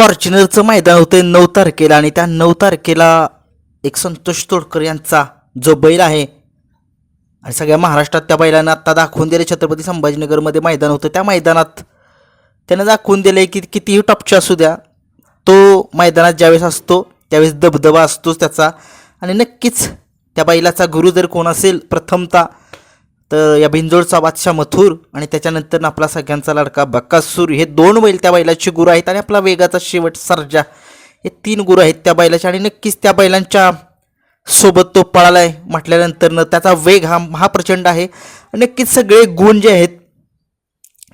फॉर्च्युनरचं मैदान होतं. नऊ तारखेला आणि त्या नऊ तारखेला एक संतोष तोडकर यांचा जो बैल आहे आणि सगळ्या महाराष्ट्रात त्या बैलांना आत्ता दाखवून दिले. छत्रपती संभाजीनगरमध्ये मैदान होतं. त्या मैदानात त्यानं दाखवून दिलं की कितीही टॉपचे असू द्या तो मैदानात ज्यावेळेस असतो त्यावेळेस दबदबा असतोच त्याचा. आणि नक्कीच त्या बैलाचा गुरु जर कोण असेल प्रथमता तर या भिंजोडचा बादशाह मथुर आणि त्याच्यानंतर आपला सगळ्यांचा लाडका बक्कासूर हे दोन बैल त्या बैलाचे गुरु आहेत आणि आपला वेगाचा शेवट सर्जा. हे तीन गुरु आहेत त्या बैलाचे आणि नक्कीच त्या बैलांच्या सोबत तो पळाला आहे म्हटल्यानंतरनं त्याचा वेग हा हा प्रचंड आहे. आणि नक्कीच सगळे गुण जे आहेत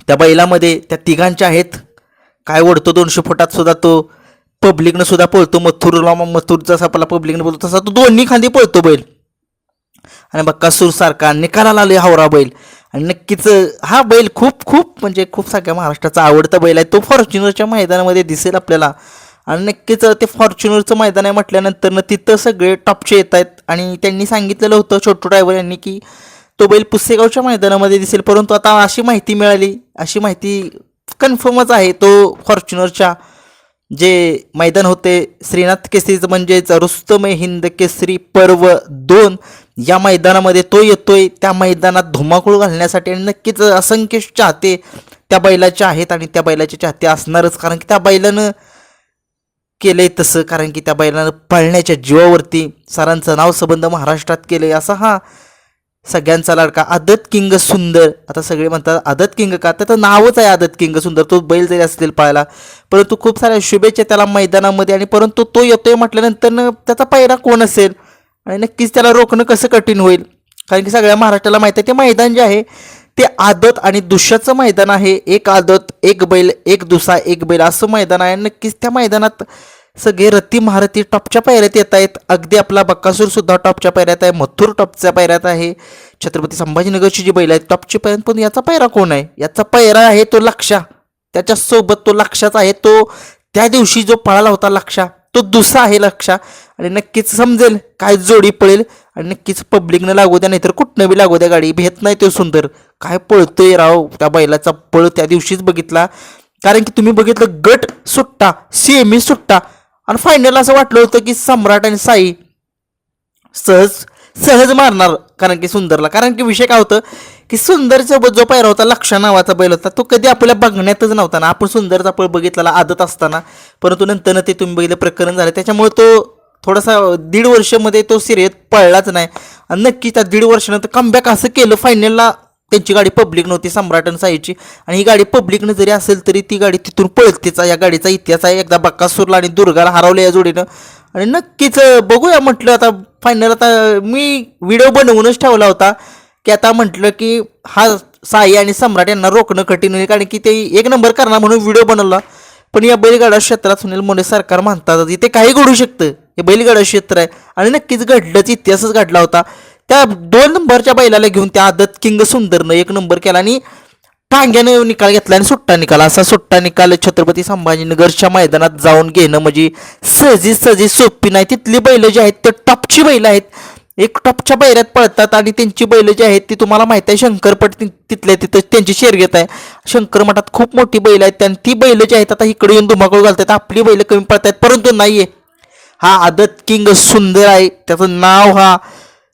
त्या बैलामध्ये त्या तिघांचे आहेत. काय ओढतो दोनशे फुटात सुद्धा तो पब्लिकनं सुद्धा पळतो. मथुरला मथुर जसा आपला पब्लिकनं बोलतो तसा तो दोन्ही खांदी पळतो बैल. आणि बक्कासूर सारखा निकालाला आले हावरा बैल. आणि नक्कीच हा बैल खूप खूप म्हणजे खूप सगळ्या महाराष्ट्राचा आवडता बैल आहे. तो फॉर्च्युनरच्या मैदानामध्ये दिसेल आपल्याला. आणि नक्कीच ते फॉर्च्युनरचं मैदान आहे म्हटल्यानंतर तिथं सगळे टॉपचे येत आहेत. आणि त्यांनी सांगितलेलं होतं छोटू ड्रायव्हर यांनी की तो बैल पुसेगावच्या मैदानामध्ये दिसेल. परंतु आता अशी माहिती मिळाली अशी माहिती कन्फर्मच आहे तो फॉर्च्युनरच्या जे मैदान होते श्रीनाथ केसरीचं म्हणजेच रुस्तम हिंद केसरी पर्व दोन. या मैदानामध्ये तो येतोय त्या मैदानात धुमाकूळ घालण्यासाठी आणि नक्कीच असंख्य चाहते त्या बैलाचे आहेत आणि त्या बैलाचे चाहते असणारच. कारण की त्या बैलानं केलंय तसं कारण की त्या बैलानं पळण्याच्या जीवावरती सरांचं नाव संबंध महाराष्ट्रात केले असा हा सगळ्यांचा लाडका आदत किंग सुंदर. आता सगळे म्हणतात आदत किंग का? त्याचं नावच आहे आदत किंग सुंदर. तो बैल जरी असेल पाहायला. परंतु खूप साऱ्या शुभेच्छा त्याला मैदानामध्ये आणि परंतु तो येतोय म्हटल्यानंतर त्याचा पायरा कोण असेल? आणि नक्कीच त्याला रोखणं कसं कठीण होईल? कारण की सगळ्या महाराष्ट्राला माहीत आहे ते मैदान जे आहे ते आदत आणि दुष्याचं मैदान आहे. एक आदत एक बैल एक दुसा एक बैल. असं मैदान आहे. नक्कीच त्या मैदानात सगळे रत्ती महारथी टॉपच्या पायऱ्यात येत आहेत. अगदी आपला बक्कासूर सुद्धा टॉपच्या पायऱ्यात आहे. मथुर टॉपच्या पायऱ्यात आहे. छत्रपती संभाजीनगरची जी बैल आहेत टॉपची पायऱ्यात पण याचा पायरा कोण आहे? याचा पायरा आहे तो लक्षा. त्याच्यासोबत तो लक्षाचा आहे. तो त्या दिवशी जो पळाला होता लक्षा तो दुसरा आहे लक्षा. आणि नक्कीच समजेल काय जोडी पळेल आणि नक्कीच पब्लिकनं लागू द्या नाहीतर कुठनं बी लागू द्या गाडी. भेट नाही तो सुंदर. काय पळतोय राव त्या बैलाचा पळ त्या दिवशीच बघितला. कारण की तुम्ही बघितलं गट सुट्टा सेमी सुट्टा. आणि फायनल असं वाटलं होतं की सम्राट आणि साई सहज सहज मारणार कारण की सुंदरला. कारण की विषय काय होतं की सुंदरसोबत जो पायरा होता लक्षा नावाचा बैल होता तो कधी आपल्या बघण्यातच नव्हता ना. आपण सुंदरचा पळ बघितलेला आदत असताना परंतु नंतर ते तुम्ही बघितलं प्रकरण झालं. त्याच्यामुळे तो थोडासा दीड वर्षामध्ये तो सिरियत पळलाच नाही. आणि नक्की त्या दीड वर्षानंतर कमबॅक असं केलं फायनलला त्यांची गाडी पब्लिक नव्हती सम्राटन साईची. आणि ही गाडी पब्लिकनं जरी असेल तरी ती गाडी तिथून पळतेचा या गाडीचा इतिहास आहे. एकदा बक्कासूरला आणि दुर्गाला हरवलं या जोडीनं. आणि नक्कीच बघूया म्हटलं आता फायनल आता मी व्हिडिओ बनवूनच ठेवला होता. की आता म्हटलं की हा साई आणि सम्राट यांना रोखणं कठीण होईल कारण की ते एक नंबर करणार म्हणून व्हिडिओ बनवला. पण या बैलगाडा क्षेत्रात सुनील मोने सरकार म्हणतात इथे काही घडू शकतं. हे बैलगाडा क्षेत्र आहे. आणि नक्कीच घडलंच इतिहासच घडला होता. त्या दोन नंबरच्या बैलाला घेऊन त्या आदत किंग सुंदरनं एक नंबर केला आणि टांग्यानं निकाल घेतला आणि सुट्टा निकाल. असा सुट्टा निकाल छत्रपती संभाजीनगरच्या मैदानात जाऊन घेणं म्हणजे सहजी सहजी सोपी नाही. तिथली बैलं जी आहेत ते टॉपची बैलं आहेत. एक टॉपच्या बैऱ्यात पळतात आणि त्यांची बैलं जी आहेत ती तुम्हाला माहिती आहे शंकरपट तिथल्या तिथं त्यांची शेर घेत आहे. शंकर मठात खूप मोठी बैल आहेत आणि ती बैलं जी आहेत आता इकडे येऊन धुमाकूळ घालतात आपली बैलं कमी पळतात परंतु नाही आहे हा आदत किंग सुंदर आहे. त्याचं नाव हा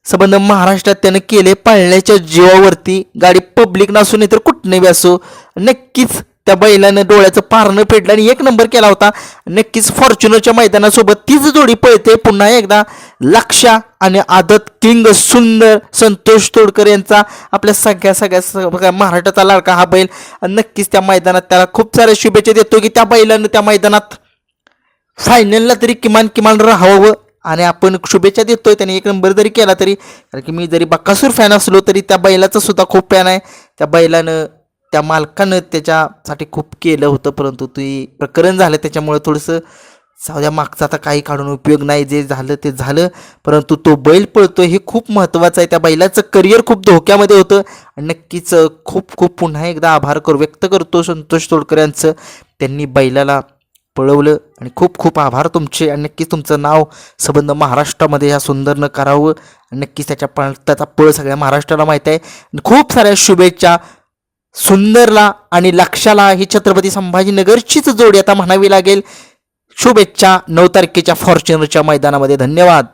संबंध महाराष्ट्रात त्यानं केले पाळण्याच्या जीवावरती. गाडी पब्लिक नसू नाही तर कुठनंही बी असो नक्कीच त्या बैलानं डोळ्याचं पारणं फेडलं आणि एक नंबर केला होता. नक्कीच फॉर्च्युनरच्या मैदानासोबत तीच जोडी पळते. पुन्हा एकदा लक्षा आणि आदत किंग सुंदर संतोष तोडकर यांचा आपल्या सगळ्या सगळ्या सगळ्या महाराष्ट्राचा लाडका हा बैल नक्कीच त्या मैदानात त्याला खूप साऱ्या शुभेच्छा देतो की त्या बैलानं त्या मैदानात फायनलला तरी किमान किमान राहावं. आणि आपण शुभेच्छा देतोय. त्याने एक नंबर जरी केला तरी कारण की मी जरी बक्कासूर फॅन असलो तरी त्या बैलाचा सुद्धा खूप फॅन आहे. त्या बैलानं त्या मालकानं त्याच्यासाठी खूप केलं होतं परंतु ते प्रकरण झालं. त्याच्यामुळे थोडंसं सावध्या मागचा आता काही काढून उपयोग नाही. जे झालं ते झालं. परंतु तो बैल पळतो हे खूप महत्त्वाचं आहे. त्या बैलाचं करिअर खूप धोक्यामध्ये होतं. आणि नक्कीच खूप खूप पुन्हा एकदा आभार करू व्यक्त करतो संतोष तोडकर यांचं. त्यांनी बैलाला पळवलं आणि खूप खूप आभार तुमचे आणि नक्कीच तुमचं नाव संबंध महाराष्ट्रामध्ये ह्या सुंदरनं करावं. आणि नक्कीच त्याच्या पळ त्याचा पळ सगळ्या महाराष्ट्राला माहीत आहे. आणि खूप साऱ्या शुभेच्छा सुंदरला आणि लक्षाला ही छत्रपती संभाजीनगरचीच जोडी आता म्हणावी लागेल. शुभेच्छा नऊ तारखेच्या फॉर्च्युनरच्या मैदानामध्ये. धन्यवाद.